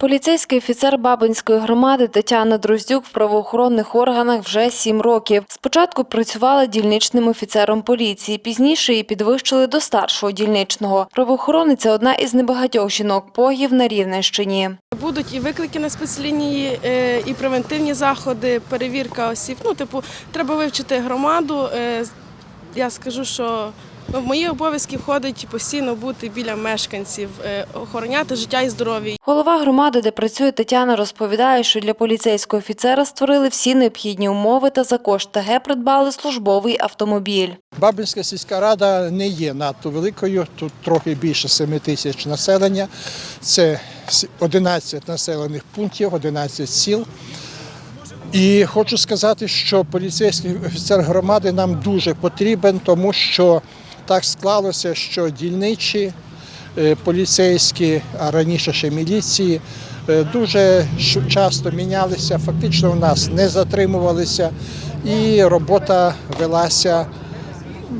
Поліцейський офіцер Бабинської громади Тетяна Дроздюк в правоохоронних органах вже сім років. Спочатку працювала дільничним офіцером поліції, пізніше її підвищили до старшого дільничного. Правоохоронниця – одна із небагатьох жінок-погів на Рівненщині. Будуть і виклики на спецлінії, е, і превентивні заходи, перевірка осіб. Ну, типу, треба вивчити громаду. Е, Я скажу, що в мої обов'язки входить постійно бути біля мешканців, е, охороняти життя і здоров'я. Голова громади, де працює Тетяна, розповідає, що для поліцейського офіцера створили всі необхідні умови та за кошт ТГ придбали службовий автомобіль. Бабинська сільська рада не є надто великою, тут трохи більше 7 тисяч населення. Це с- 11 населених пунктів, 11 сіл. І хочу сказати, що поліцейський офіцер громади нам дуже потрібен, тому що так склалося, що дільничі е, поліцейські, а раніше ще міліції, е, дуже часто мінялися, фактично у нас не затримувалися, і робота велася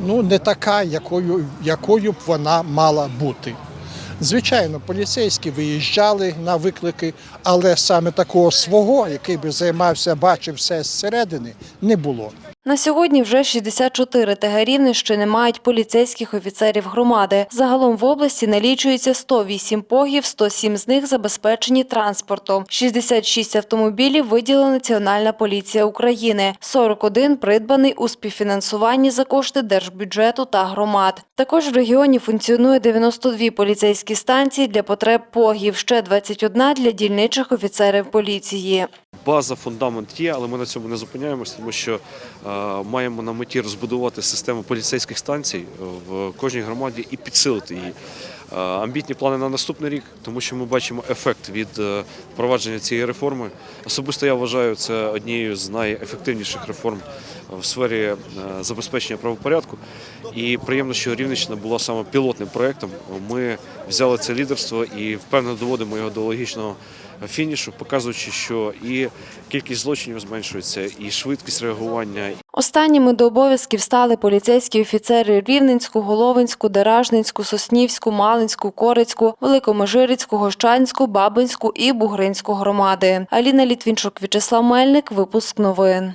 ну, не така, якою, якою б вона мала бути. Звичайно, поліцейські виїжджали на виклики, але саме такого свого, який би займався, бачив все зсередини, не було. На сьогодні вже 64 ТГ Рівненщини мають поліцейських офіцерів громади. Загалом в області налічується 108 погів, 107 з них забезпечені транспортом. 66 автомобілів виділила Національна поліція України, 41 придбаний у співфінансуванні за кошти держбюджету та громад. Також в регіоні функціонує 92 поліцейські станції для потреб погів, ще 21 для дільничих офіцерів поліції. База, фундамент є, але ми на цьому не зупиняємось, тому що е, маємо на меті розбудувати систему поліцейських станцій е, в кожній громаді і підсилити її. Е, амбітні плани на наступний рік, тому що ми бачимо ефект від е, впровадження цієї реформи. Особисто я вважаю це однією з найефективніших реформ в сфері е, забезпечення правопорядку. І приємно, що Рівненщина була саме пілотним проєктом. Ми взяли це лідерство і впевнено доводимо його до логічного фінішу, показуючи, що і кількість злочинів зменшується, і швидкість реагування, Останніми до обов'язків стали поліцейські офіцери Рівненську, Головинську, Деражницьку, Соснівську, Малинську, Корицьку, Великомежирицьку, Гощанську, Бабинську і Бугринську громади. Аліна Літвінчук, В'ячеслав Мельник. Випуск новин.